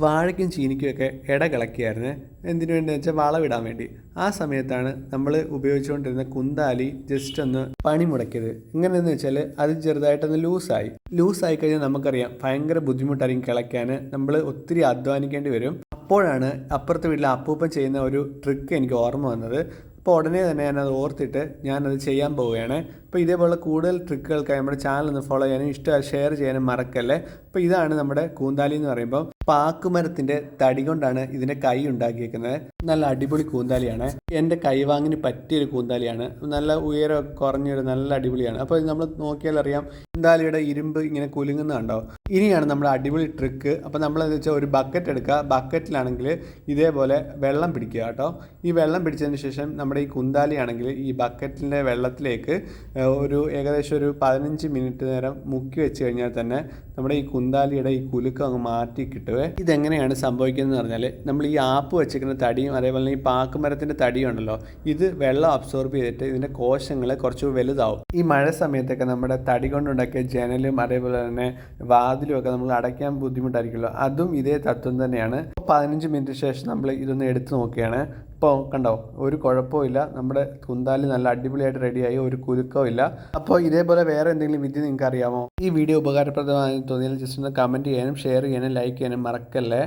വാഴയ്ക്കും ചീനിക്കുമൊക്കെ ഇട കിളക്കിയായിരുന്നു എന്തിനു വേണ്ടി വെച്ചാൽ വളവിടാൻ വേണ്ടി. ആ സമയത്താണ് നമ്മൾ ഉപയോഗിച്ചുകൊണ്ടിരുന്ന കുന്താലി ജസ്റ്റ് ഒന്ന് പണി മുടക്കിയത്. എങ്ങനെയെന്ന് വെച്ചാൽ അത് ചെറുതായിട്ടൊന്ന് ലൂസായി. ലൂസായി കഴിഞ്ഞാൽ നമുക്കറിയാം ഭയങ്കര ബുദ്ധിമുട്ടായിരിക്കും കിളയ്ക്കാൻ നമ്മൾ ഒത്തിരി അധ്വാനിക്കേണ്ടി വരും. അപ്പോഴാണ് അപ്പുറത്തെ വീട്ടിലെ അപ്പൂപ്പൻ ചെയ്യുന്ന ഒരു ട്രിക്ക് എനിക്ക് ഓർമ്മ വന്നത്. അപ്പോൾ ഉടനെ തന്നെ ഞാനത് ഓർത്തിട്ട് ഞാനത് ചെയ്യാൻ പോവുകയാണ്. അപ്പോൾ ഇതേപോലെ കൂടുതൽ ട്രിക്കുകൾക്കായി നമ്മുടെ ചാനൽ ഒന്ന് ഫോളോ ചെയ്യാനും ഇഷ്ടം ഷെയർ ചെയ്യാനും മറക്കല്ലേ. അപ്പോൾ ഇതാണ് നമ്മുടെ കൂന്താലി എന്ന് പറയുമ്പോൾ പാക്കുമരത്തിന്റെ തടി കൊണ്ടാണ് ഇതിന്റെ കൈ ഉണ്ടാക്കിയേക്കുന്നത്. നല്ല അടിപൊളി കൂന്താലിയാണ്. എന്റെ കൈവാങ്ങിന് പറ്റിയൊരു കൂന്താലിയാണ്. നല്ല ഉയരം കുറഞ്ഞൊരു നല്ല അടിപൊളിയാണ്. അപ്പോൾ നമ്മൾ നോക്കിയാൽ അറിയാം കൂന്താലിയുടെ ഇരുമ്പ് ഇങ്ങനെ കുലുങ്ങുന്ന കണ്ടോ? ഇനിയാണ് നമ്മുടെ അടിപൊളി ട്രിക്ക് അപ്പോൾ എന്താ വെച്ചാൽ ഒരു ബക്കറ്റ് എടുക്കുക. ബക്കറ്റിലാണെങ്കിൽ ഇതേപോലെ വെള്ളം പിടിക്കുക കേട്ടോ. ഈ വെള്ളം പിടിച്ചതിന് ശേഷം നമ്മുടെ ഈ കുന്താലി ആണെങ്കിൽ ഈ ബക്കറ്റിന്റെ വെള്ളത്തിലേക്ക് ഒരു ഏകദേശം ഒരു പതിനഞ്ച് മിനിറ്റ് നേരം മുക്കി വെച്ച് കഴിഞ്ഞാൽ തന്നെ നമ്മുടെ ഈ കുന്താലിയുടെ ഈ കുലുക്കം അങ്ങ് മാറ്റി കിട്ടുവേ. ഇതെങ്ങനെയാണ് സംഭവിക്കുന്നത് പറഞ്ഞാൽ നമ്മൾ ഈ ആപ്പ് വെച്ചിരിക്കുന്ന തടിയും അതേപോലെ ഈ പാക്ക് മരത്തിന്റെ തടിയും ഉണ്ടല്ലോ ഇത് വെള്ളം അബ്സോർബ് ചെയ്തിട്ട് ഇതിന്റെ കോശങ്ങൾ കുറച്ച് വലുതാവും. ഈ മഴ സമയത്തൊക്കെ നമ്മുടെ തടി കൊണ്ടുണ്ടാക്കിയ ജനലും അതേപോലെ തന്നെ വാതിലും ഒക്കെ നമ്മൾ അടയ്ക്കാൻ ബുദ്ധിമുട്ടായിരിക്കുമല്ലോ. അതും ഇതേ തത്വം തന്നെയാണ്. പതിനഞ്ച് മിനിറ്റ് ശേഷം നമ്മൾ ഇതൊന്ന് എടുത്തു നോക്കുകയാണ്. ഇപ്പോൾ കണ്ടോ ഒരു കുഴപ്പമില്ല നമ്മുടെ കുന്താലി നല്ല അടിപൊളിയായിട്ട് റെഡിയായി ഒരു കുലുക്കവും ഇല്ല. അപ്പോൾ ഇതേപോലെ വേറെ എന്തെങ്കിലും വിദ്യ നിങ്ങൾക്ക് അറിയാമോ ഈ വീഡിയോ ഉപകാരപ്രദമായി തോന്നിയാൽ ജസ്റ്റ് ഒന്ന് കമന്റ് ചെയ്യാനും ഷെയർ ചെയ്യാനും ലൈക്ക് ചെയ്യാനും മറക്കല്ലേ?